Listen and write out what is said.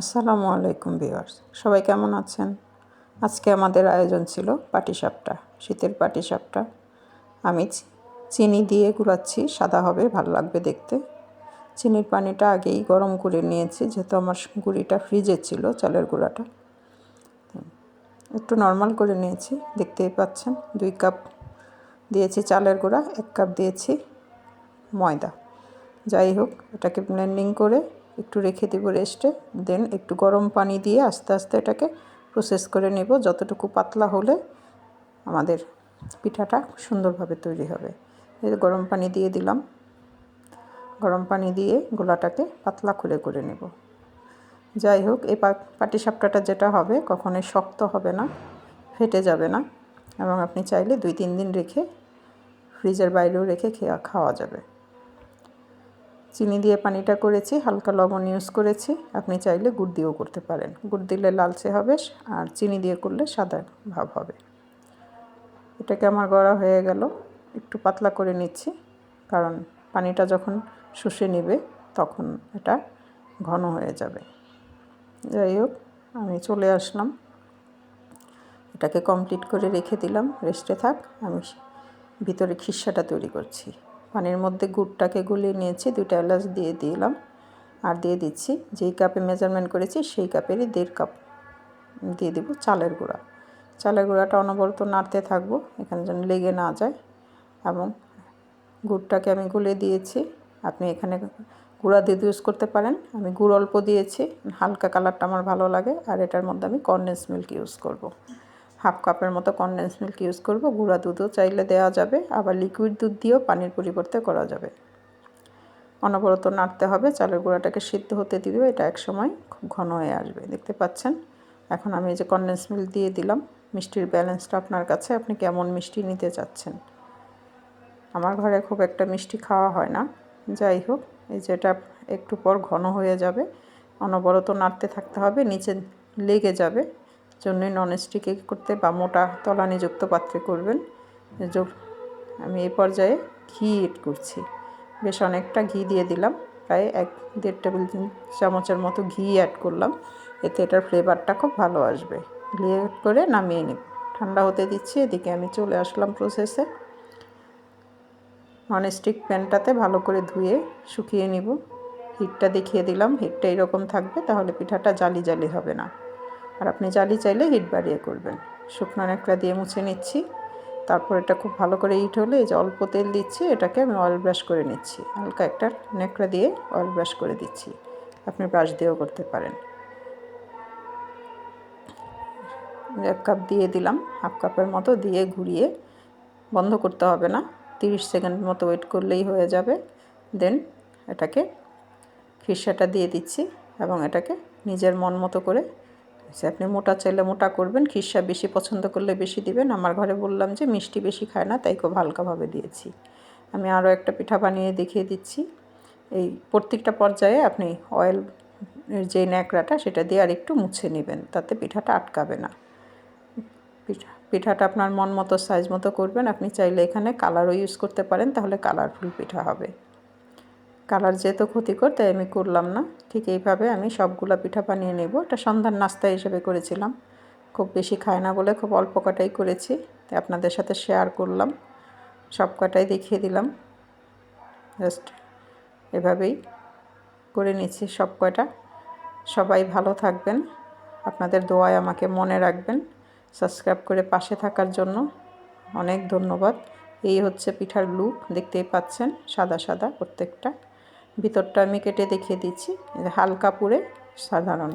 আসসালামু আলাইকুম ভিউয়ার্স। সবাই কেমন আছেন? আজকে আমাদের আয়োজন ছিল পাটিসাপটা, শীতের পাটিসাপটা। আমি চিনি দিয়ে গুড়াচ্ছি সাদা হবে, ভালো লাগবে দেখতে। চিনির পানিটা আগেই গরম করে নিয়েছি, যেহেতু আমার গুঁড়িটা ফ্রিজে ছিল, চালের গুঁড়াটা। একটু নর্মাল করে নিয়েছি, দেখতেই পাচ্ছেন। দুই কাপ দিয়েছি চালের গুঁড়া, এক কাপ দিয়েছি ময়দা। যাই হোক, এটাকে ব্লেন্ডিং করে একটু রেখে দেবো রেস্টে দেন একটু গরম পানি দিয়ে আস্তে আস্তে এটাকে প্রসেস করে নেব। যতটুকু পাতলা হলে আমাদের পিঠাটা সুন্দরভাবে তৈরি হবে। এই গরম পানি দিয়ে দিলাম। গরম পানি দিয়ে গোলাটাকে পাতলা করে করে নেব। যাই হোক, এই পাটিসাপটাটা যেটা হবে কখনোই শক্ত হবে না, ফেটে যাবে না এবং আপনি চাইলে দুই তিন দিন রেখে ফ্রিজের বাইরেও রেখে খেয়া খাওয়া যাবে। চিনি দিয়ে পানিটা করেছি, হালকা লবণ ইউজ করেছি। আপনি চাইলে গুড় দিয়েও করতে পারেন। গুড় দিলে লালচে হবে আর চিনি দিয়ে করলে সাদা ভাব হবে। এটাকে আমার গড়া হয়ে গেল। একটু পাতলা করে নিচ্ছি, কারণ পানিটা যখন শুষে নিবে তখন এটা ঘন হয়ে যাবে। যাই হোক, আমি চলে আসলাম। এটাকে কমপ্লিট করে রেখে দিলাম। রেস্টে থাক, আমি ভিতরে খিসাটা তৈরি করছি। পানির মধ্যে গুড়টাকে গুলিয়ে নিয়েছি, দুইটা এলাচ দিয়ে দিলাম। আর দিয়ে দিচ্ছি, যেই কাপে মেজারমেন্ট করেছি, সেই কাপেরই দেড় কাপ দিয়ে দেবো চালের গুঁড়া। চালের গুঁড়াটা অনবরত নাড়তে থাকব, এখানে যেন লেগে না যায়। এবং গুড়টাকে আমি গুলে দিয়েছি, আপনি এখানে গুঁড়া দিয়ে ইউজ করতে পারেন। আমি গুড় অল্প দিয়েছি, হালকা কালারটা আমার ভালো লাগে, আর এটার মধ্যে আমি কনডেন্স মিল্ক ইউজ করব। হাফ কাপের মতো কনডেন্স মিল্ক ইউজ করব। গুঁড়া দুধও চাইলে দেওয়া যাবে, আবার লিকুইড দুধ দিয়েও পানির পরিবর্তে করা যাবে। অনবরত নাড়তে হবে, চালের গুঁড়াটাকে সিদ্ধ হতে দিবে, এটা এক সময় খুব ঘন হয়ে আসবে, দেখতে পাচ্ছেন? এখন আমি এই যে কনডেন্স মিল্ক দিয়ে দিলাম, মিষ্টির ব্যালেন্সটা আপনার কাছে, আপনি কেমন মিষ্টি নিতে চাচ্ছেন? আমার ঘরে খুব একটা মিষ্টি খাওয়া হয় না, যাই হোক, এই যেটা একটু পর ঘন হয়ে যাবে, অনবরত নাড়তে থাকতে হবে, নিচে লেগে যাবে জন্যই ননস্টিকে করতে বা মোটা তলানিযুক্ত পাত্রে করবেন। আমি এই পর্যায়ে ঘি এড করছি। বেশ অনেকটা ঘি দিয়ে দিলাম। প্রায় এক দেড় টেবিল চামচের মতো ঘি অ্যাড করলাম। এতে এটার ফ্লেভারটা খুব ভালো আসবে। ঘি অ্যাড করে নামিয়ে নিব। ঠান্ডা হতে দিচ্ছি, এদিকে আমি চলে আসলাম প্রসেসে ননস্টিক প্যানটাতে ভালো করে ধুয়ে শুকিয়ে নিব। হিটটা দেখিয়ে দিলাম। হিটটা এরকম থাকবে, তাহলে পিঠাটা জালি জালি হবে না। আর আপনি জালি চাইলে হিট বাড়িয়ে করবেন। শুকনো ন্যাকড়া দিয়ে মুছে নিচ্ছি। তারপর এটা খুব ভালো করে হিট হলে এই যে অল্প তেল দিচ্ছি, এটাকে আমি অয়েল ব্রাশ করে নিচ্ছি। হালকা একটা ন্যাকড়া দিয়ে অয়েল ব্রাশ করে দিচ্ছি। আপনি ব্রাশ দিয়েও করতে পারেন। এক কাপ দিয়ে দিলাম। হাফ কাপের মতো দিয়ে ঘুরিয়ে বন্ধ করতে হবে না। তিরিশ সেকেন্ড মতো ওয়েট করলেই হয়ে যাবে। দেন এটাকে খিসাটা দিয়ে দিচ্ছি এবং এটাকে নিজের মন মতো করে আপনি মোটা চাইলে মোটা করবেন খিসা বেশি পছন্দ করলে বেশি দিবেন। আমার ঘরে বললাম যে, মিষ্টি বেশি খায় না, তাই খুব হালকাভাবে দিয়েছি। আমি আরও একটা পিঠা বানিয়ে দেখিয়ে দিচ্ছি। এই প্রত্যেকটা পর্যায়ে আপনি অয়েল যে ন্যাকড়াটা, সেটা দিয়ে আর একটু মুছে নেবেন, তাতে পিঠাটা আটকাবে না। পিঠা, পিঠাটা আপনার মন মতো সাইজ মতো করবেন। আপনি চাইলে এখানে কালারও ইউজ করতে পারেন, তাহলে কালারফুল পিঠা হবে। কালার যেহেতু ক্ষতিকর, তাই আমি করলাম না। ঠিক এইভাবে আমি সবগুলা পিঠা বানিয়ে নেব। এটা সন্ধ্যার নাস্তা হিসেবে করেছিলাম। খুব বেশি খায় না বলে খুব অল্প কটাই করেছি। তাই আপনাদের সাথে শেয়ার করলাম। সব কটাই দেখিয়ে দিলাম। জাস্ট এভাবেই করে নিচ্ছি সব কয়টা। সবাই ভালো থাকবেন। আপনাদের দোয়ায় আমাকে মনে রাখবেন। সাবস্ক্রাইব করে পাশে থাকার জন্য অনেক ধন্যবাদ। এই হচ্ছে পিঠার লুক দেখতেই পাচ্ছেন, সাদা সাদা প্রত্যেকটা। ভিতরটা আমি কেটে দেখিয়ে দিচ্ছি হালকা পুরে সাধারণ।